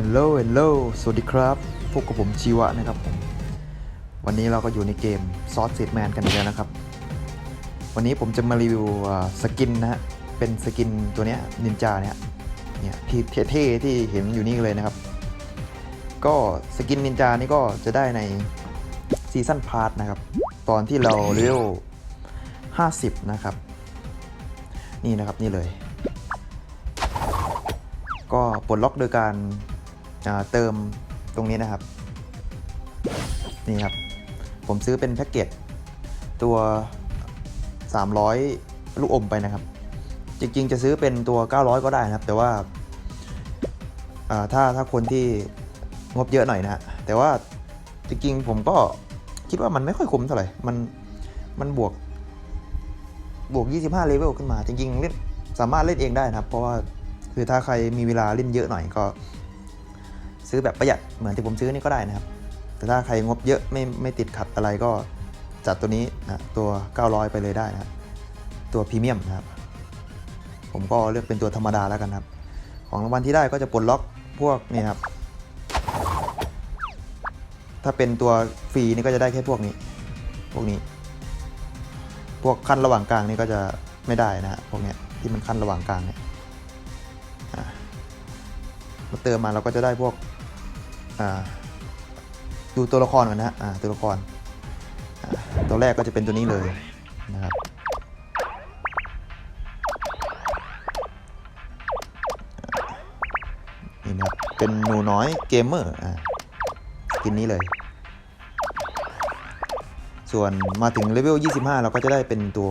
ฮลโหลเฮลโหลสวัสดีครับพบกับผมชีวะนะครับผมวันนี้เราก็อยู่ในเกมซอสเซตแมนกันอีกแล้วนะครับ วันนี้ผมจะมารีวิวสกินนะฮะเป็นสกินตัวเนี้ยนินจาเนี่ยเนี่ยที่เท่ๆที่เห็นอยู่นี่เลยนะครับ ก็สกินนินจานี่ก็จะได้ในซีซั่นพาร์ทนะครับ ตอนที่เราเลเวล50 นะครับ นี่นะครับนี่เลย ก็ปลดล็อกโดยการ เติมตรงนี้นะครับ นี่ครับ ผมซื้อเป็นแพ็กเกจตัว 300 ลูกอมไปนะครับ จริงๆ จะซื้อเป็นตัว 900 ก็ได้นะครับ แต่ว่าถ้าถ้าคนที่งบเยอะหน่อยนะฮะแต่ว่าจริงๆ ผมก็คิดว่ามันไม่ค่อยคุ้มเท่าไหร่ มันมันบวกบวก 25 เลเวลขึ้นมา จริงๆเล่นสามารถเล่นเองได้นะครับ เพราะว่าคือถ้าใครมีเวลาเล่นเยอะหน่อยก็ ซื้อแบบประหยัดเหมือนที่ผมซื้อนี่ก็ได้นะครับ แต่ถ้าใครงบเยอะไม่ไม่ติดขัดอะไรก็จัดตัวนี้นะตัว 900 ไปเลยได้นะตัวพรีเมียมนะครับผมก็เลือกเป็นตัวธรรมดาแล้วกันครับ ของรางวัลที่ได้ก็จะปลดล็อกพวกนี่ครับ ถ้าเป็นตัวฟรีนี่ก็จะได้แค่พวกนี้ พวกนี้ พวกขั้นระหว่างกลางนี่ก็จะไม่ได้นะฮะพวกเนี้ยที่มันขั้นระหว่างกลางเนี่ยมาเติมมาเราก็จะได้พวก อ่าดูตัวละครก่อนนะอ่าตัวละครตัวแรกก็จะเป็นตัวนี้เลยนะครับนี่นะครับเป็นหนูน้อยเกมเมอร์อ่าสกินนี้เลย ส่วนมาถึงเลเวล 25 เราก็จะได้เป็นตัว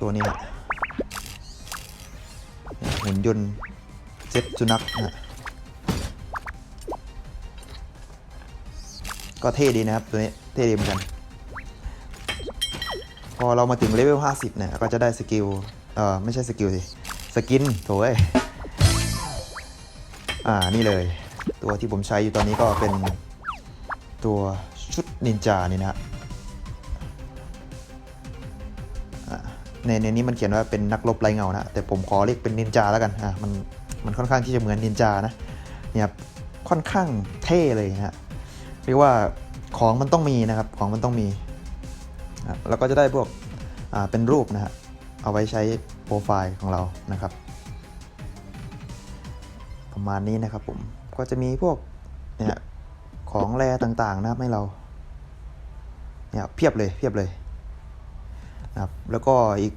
ตัวนี้ฮะหุ่นยนต์เซ็ตสุนัขนะ ก็เท่ดีนะครับตัวนี้เท่ดีเหมือนกัน พอเรามาถึงเลเวล 50 เนี่ย ก็จะได้สกิล เออไม่ใช่สกิลสิ สกินโถเอ้ยอ่า นี่เลย ตัวที่ผมใช้อยู่ตอนนี้ก็เป็นตัวชุดนินจานี่นะในในนี้มันเขียนว่าเป็นนักรบไรเงานะ แต่ผมขอเรียกเป็นนินจาแล้วกัน อะ มัน มันค่อนข้างที่จะเหมือนนินจานะ เนี่ยค่อนข้างเท่เลยนะฮะ เรียกว่าของมันต้องมีนะครับ ของมันต้องมี แล้วก็จะได้พวกเป็นรูปนะฮะ เอาไว้ใช้โปรไฟล์ของเรานะครับ ประมาณนี้นะครับผม ก็จะมีพวกเนี่ยของแรต่างๆนะครับให้เราเนี่ยเพียบเลยเพียบเลยนะครับ แล้วก็อีก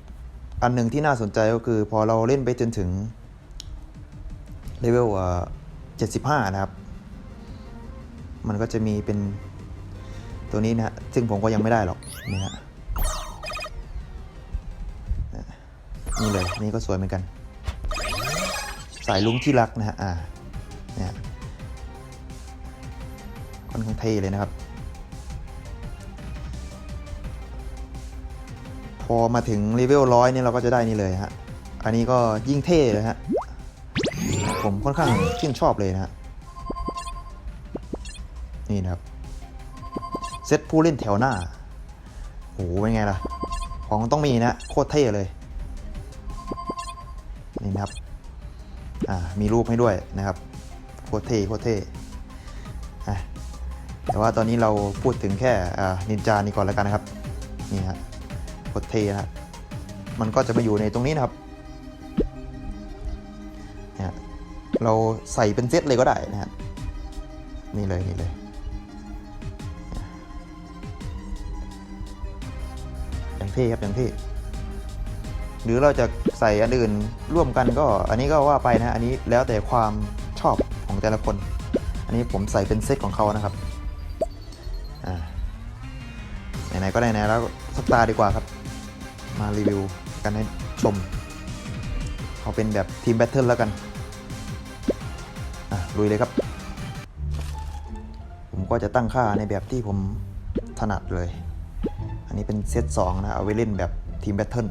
อันหนึ่งที่น่าสนใจก็คือพอเราเล่นไปจนถึงเลเวลเจ็ดสิบห้านะครับ มันก็จะมีเป็นตัวนี้นะฮะซึ่งผมก็ยังไม่ได้หรอกนี่ฮะนี่เลยนี่ก็สวยเหมือนกัน สายลุงที่รักนะฮะอ่าเนี่ยค่อนข้างเท่เลยนะครับ พอมาถึงเลเวลร้อยนี่เราก็จะได้นี่เลยฮะอันนี้ก็ยิ่งเท่เลยฮะผมค่อนข้างชื่นชอบเลยนะฮะ นี่นะครับ เซตผู้เล่นแถวหน้าโหเป็นไงล่ะ ของต้องมีนะ โคตรเท่เลย นี่นะครับ อ่า มีรูปให้ด้วยนะครับ โคตรเท่โคตรเท่อะแต่ว่าตอนนี้เราพูดถึงแค่นินจานี่ก่อนแล้วกันนะครับ นี่ฮะโคตรเทนะฮะมันก็จะมาอยู่ในตรงนี้นะครับเนี่ยเราใส่เป็นเซตเลยก็ได้นะฮะนี่เลยนี่เลย ท่ครับอย่างเท่หรือเราจะใส่อันอื่นร่วมกันก็อันนี้ก็ว่าไปนะ อันนี้แล้วแต่ความชอบของแต่ละคน อันนี้ผมใส่เป็นเซตของเขานะครับไหนๆก็ไหนๆแล้วสักตาดีกว่าครับ มารีวิวกันให้ชมเอาเป็นแบบทีมแบทเทิลแล้วกันลุยเลยครับ ผมก็จะตั้งค่าในแบบที่ผมถนัดเลย อันนี้เป็นเซต2นะเอาไว้เล่นแบบทีมแบทเทิล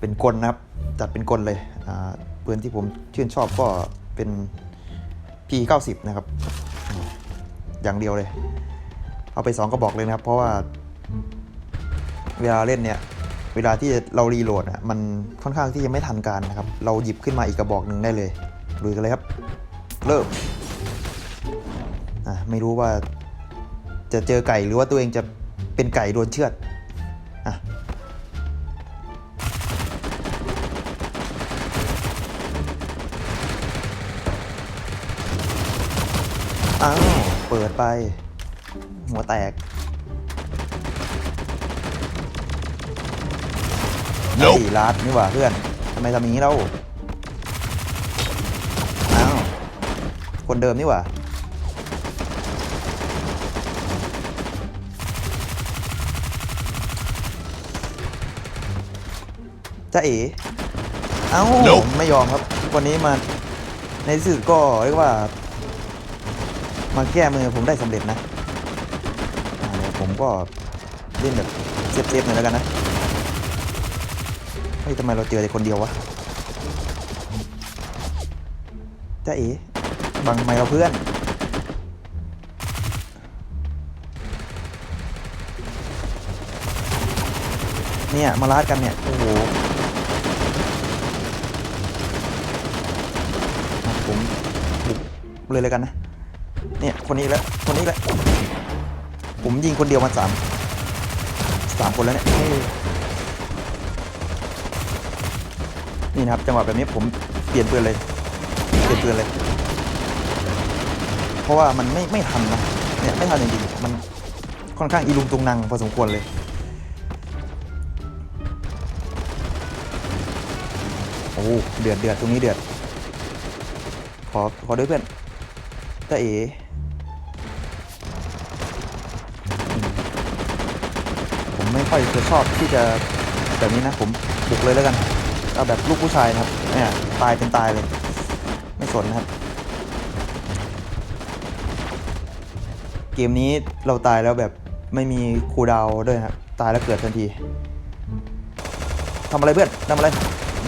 เป็นกลนะครับ จัดเป็นกลเลยอ่าปืนที่ผมชื่นชอบก็เป็น P90 นะครับ อย่างเดียวเลย เอาไป 2 กระบอกเลยนะครับ เพราะว่าเวลาเล่นเนี่ย เวลาที่เรารีโหลดอะมันค่อนข้างที่จะไม่ทันการนะครับ เราหยิบขึ้นมาอีกกระบอกหนึ่งได้เลยลุยกันเลยครับ เริ่มอะไม่รู้ว่า จะเจอไก่หรือว่าตัวเองจะเป็นไก่โดนเชือดอะอ้าวเปิดไป หัวแตก Nope สี่ลัดนี่หว่าเพื่อนทำไมทำอย่างนี้เราอ้าวคนเดิมนี่หว่า จ้าเอ๋เอ้า Nope ไม่ยอมครับ วันนี้มาในที่สุดก็เรียกว่า มาแก้มือผมได้สำเร็จนะอ่าเดี๋ยวผมก็เล่นแบบเซฟๆหน่อยแล้วกันนะเฮ้ยทำไมเราเจอแต่คนเดียววะจ้าเอ๋บังทำไมเราเพื่อน เนี่ยมาลาดกันเนี่ย โอ้โหอะ ผมบุกเลยเลยกันนะ เนี่ยคนนี้แล้วคนนี้แหละผมยิงคนเดียวมาสามสามคนแล้วเนี่ยเฮ้ยนี่นะครับจังหวะแบบนี้ผมเปลี่ยนปืนเลย เปลี่ยนปืนเลย เพราะว่ามันไม่ไม่ทันนะเนี่ยไม่ทันจริงๆมันค่อนข้างอีลุงตุงนังพอสมควรเลยโอ้เดือดเดือดตรงนี้เดือด ขอ ขอด้วยเพื่อนตาเอ๋ผมไม่ค่อยจะชอบที่จะแบบนี้นะผมบุกเลยแล้วกัน เอาแบบลูกผู้ชายนะครับเนี่ยตายเป็นตายเลย ไม่สนนะครับ เกมนี้เราตายแล้วแบบไม่มีคูดาวด้วยครับ ตายแล้วเกิดทันทีทำอะไรเพื่อนทำอะไร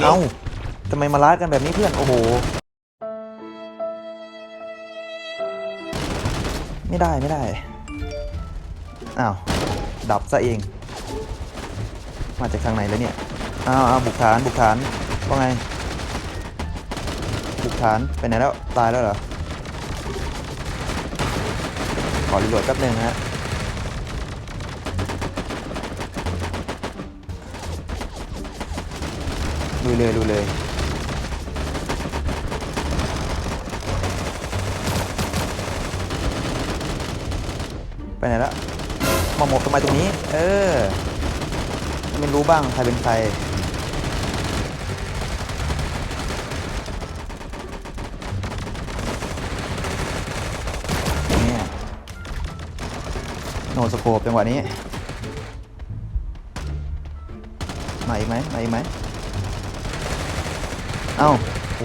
เอ้าทำไมมาลาดกันแบบนี้เพื่อน โอ้โห ไม่ได้ไม่ได้ อ้าว ดับซะเอง มาจากทางไหนแล้วเนี่ย อ้าวอ้าวบุกฐานบุกฐานว่าไง บุกฐานไปไหนแล้ว ตายแล้วเหรอ ขอรีโหลดแป๊บหนึงนะฮะลุยเลยลุยเลย ไปไหนละมาหมกทำไมตรงนี้ เออไม่รู้บ้างใครเป็นใครนี่โนสโคปจังหวะนี้ มาอีกไหมมาอีกไหมเอ้าโห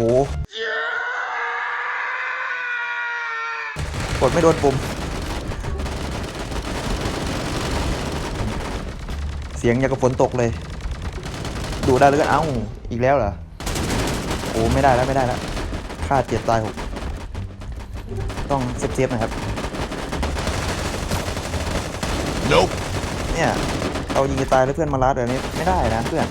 กดไม่โดนปุ่ม เสียงอย่างกับฝนตกเลยดูได้เลยกันเอ้าอีกแล้วเหรอโอ้ไม่ได้แล้วไม่ได้แล้วค่าเจ็บตายหกต้องเซฟๆหนะครับ Nope. เนี่ยเรายิงจะตายแล้วเพื่อนมาลัดแบบนี้ไม่ได้นะเพื่อน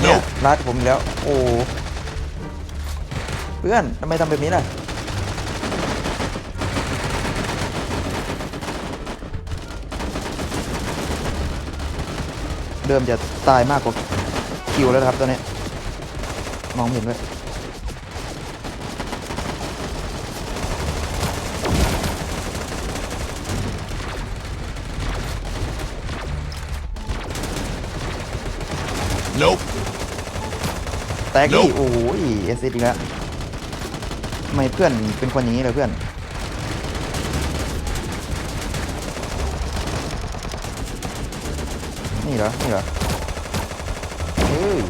เนี่ยลัดผมอีกแล้ว โอ้ เพื่อนทำไมทำแบบนี้ล่ะเริ่มจะตายมากกว่าคิวแล้วนะครับตัวเนี้ยมองไม่เห็นด้วย Nope. แตกดิโอ้ยเอสอีกแล้ว ทำไมเพื่อนเป็นคนอย่างนี้เลยเพื่อน นี่เหรอ นี่เหรอเฮ้ย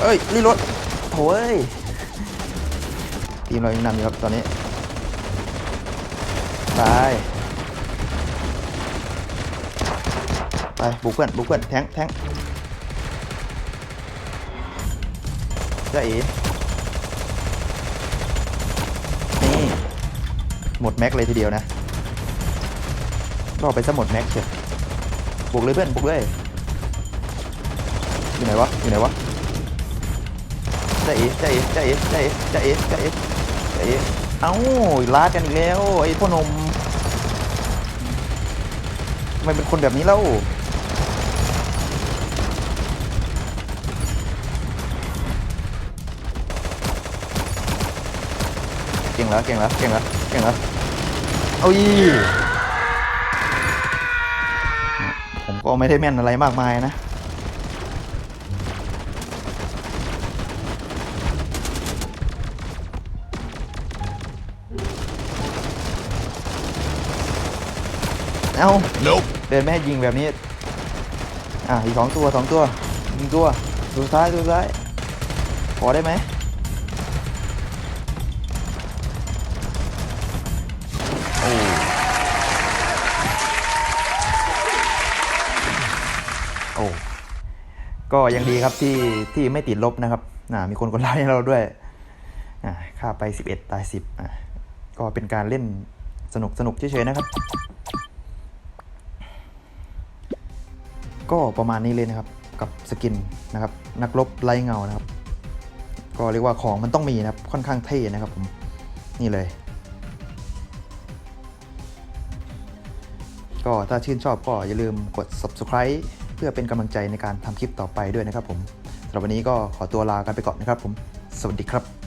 เอ้ยรีรถโอ้ยทีมเรายังนำอยู่ครับตอนนี้ไปไปบุกเพื่อนบุกเพื่อนแทงแทง จ้าเอ๋นี่หมดแม็กเลยทีเดียวนะรอไปซะหมดแม็กเชียวบุกเลยเพื่อนบุกเลยอยู่ไหนวะอยู่ไหนวะจ้าเอ๋จ้าเอ๋จ้าเอ๋จ้าเอ๋จ้าเอ๋จ้าเอ๋จ้าเอ๋เอ้าลาดกันอีกแล้วไอ้พ่อหนมทำไมเป็นคนแบบนี้เล่า ก่งแล้วเก่งแล้วเก่งแล้วเก่งแล้วเอาอีผมก็ไม่ได้แม่นอะไรมากมายนะเอา Nope. เดินไม่ให้ยิงแบบนี้ อะอีกสองตัวสองตัวยิงตัวดูซ้ายดูซ้าย ขอได้ไหม โอ้ก็ยังดีครับที่ที่ไม่ติดลบนะครับน่ามีคนกดไลค์ให้เราด้วยอ่าค่าไป 11 ตาย 10อะก็เป็นการเล่นสนุกสนุกเฉยๆนะครับ ก็ประมาณนี้เลยนะครับกับสกินนะครับ นักรบไร้เงานะครับ ก็เรียกว่าของมันต้องมีนะครับค่อนข้างเท่นะครับผมนี่เลย ก็ถ้าชื่นชอบก็อย่าลืมกด subscribe พื่อเป็นกำลังใจในการทำคลิปต่อไปด้วยนะครับผมสำหรับวันนี้ก็ขอตัวลากันไปก่อนนะครับผม สวัสดีครับ